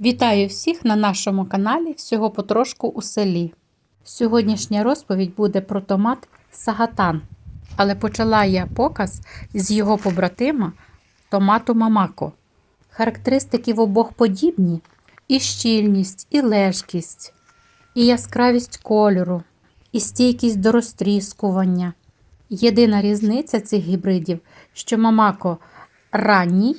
Вітаю всіх на нашому каналі Всього потрошку у селі. Сьогоднішня розповідь буде про томат Сагатан, але почала я показ з його побратима томату Мамако. Характеристики в обох подібні: і щільність, і лежкість, і яскравість кольору, і стійкість до розтріскування. Єдина різниця цих гібридів, що Мамако ранній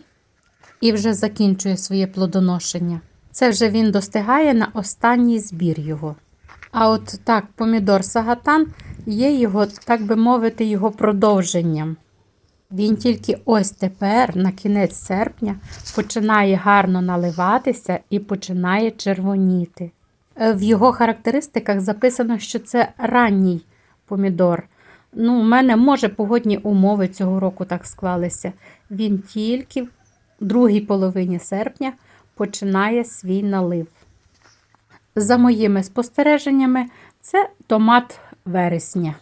і вже закінчує своє плодоношення. Це вже він достигає на останній збір його. А от так, помідор Сагатан є його, так би мовити, його продовженням. Він тільки ось тепер, на кінець серпня, починає гарно наливатися і починає червоніти. Е, В його характеристиках записано, що це ранній помідор. Ну, у мене, може, погодні умови цього року так склалися. Він тільки другій половині серпня починає свій налив. За моїми спостереженнями, це томат вересня.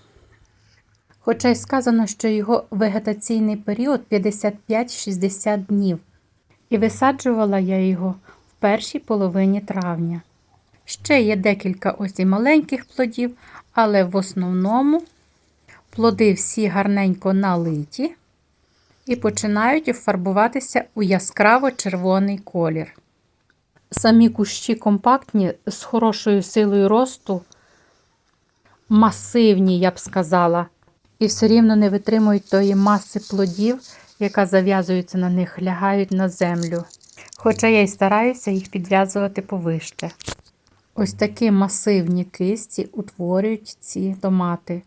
Хоча й сказано, що його вегетаційний період 55-60 днів, і висаджувала я його в першій половині травня. Ще є декілька ось і маленьких плодів, але в основному плоди всі гарненько налиті і починають фарбуватися у яскраво червоний колір. Самі кущі компактні з хорошою силою росту, масивні, я б сказала, і все рівно не витримують тої маси плодів, яка зав'язується на них, лягають на землю. Хоча я й стараюся їх підв'язувати повище. Ось такі масивні кисті утворюють ці томати.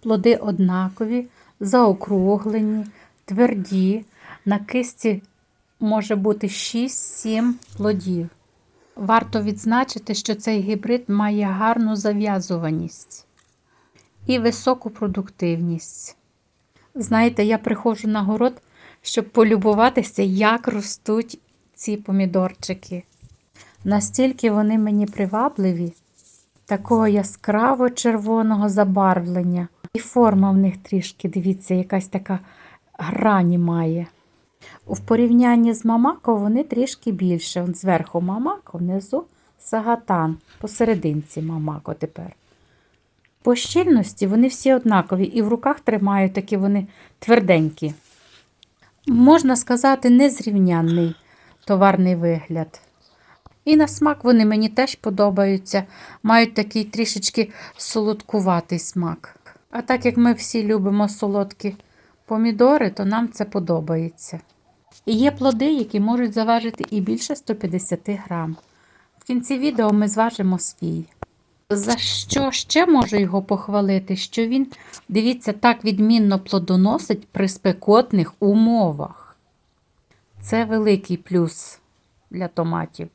Плоди однакові, заокруглені, тверді. На кисті може бути 6-7 плодів. Варто відзначити, що цей гібрид має гарну зав'язуваність і високу продуктивність. Знаєте, я приходжу на город, щоб полюбуватися, як ростуть ці помідорчики. Настільки вони мені привабливі, такого яскраво червоного забарвлення. І форма в них трішки, дивіться, якась така грані має. В порівнянні з мамако вони трішки більше. Вон зверху мамако, внизу сагатан, посерединці мамако тепер. По щільності вони всі однакові, і в руках тримають такі вони тверденькі. Можна сказати, незрівнянний товарний вигляд. І на смак вони мені теж подобаються, мають такий трішечки солодкуватий смак. А так як ми всі любимо солодкі помідори, то нам це подобається. І є плоди, які можуть заважити і більше 150 грам. В кінці відео ми зважимо свій. За що ще можу його похвалити? Що він, дивіться, так відмінно плодоносить при спекотних умовах. Це великий плюс для томатів.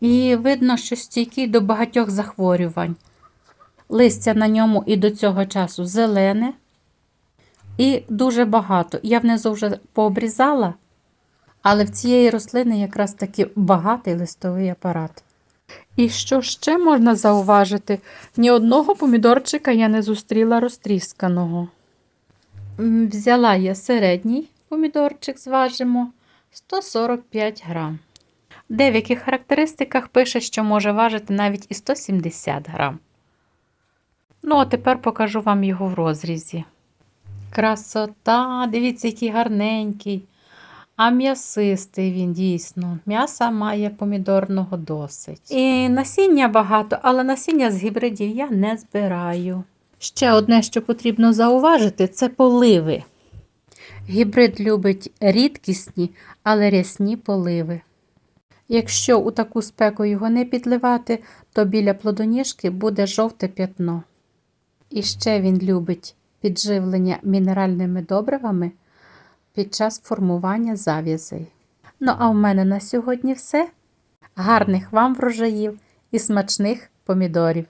І видно, що стійкий до багатьох захворювань. Листя на ньому і до цього часу зелене. І дуже багато. Я внизу вже пообрізала, але в цієї рослини якраз таки багатий листовий апарат. І що ще можна зауважити? Ні одного помідорчика я не зустріла розтрісканого. Взяла я середній помідорчик, зважимо 145 грам. В деяких характеристиках пише, що може важити навіть і 170 грам. Ну, а тепер покажу вам його в розрізі. Красота, дивіться, який гарненький. А м'ясистий він дійсно. М'яса має помідорного досить. І насіння багато, але насіння з гібридів я не збираю. Ще одне, що потрібно зауважити, це поливи. Гібрид любить рідкісні, але рясні поливи. Якщо у таку спеку його не підливати, то біля плодоніжки буде жовте п'ятно. І ще він любить підживлення мінеральними добривами під час формування зав'язей. Ну, а в мене на сьогодні все. Гарних вам врожаїв і смачних помідорів!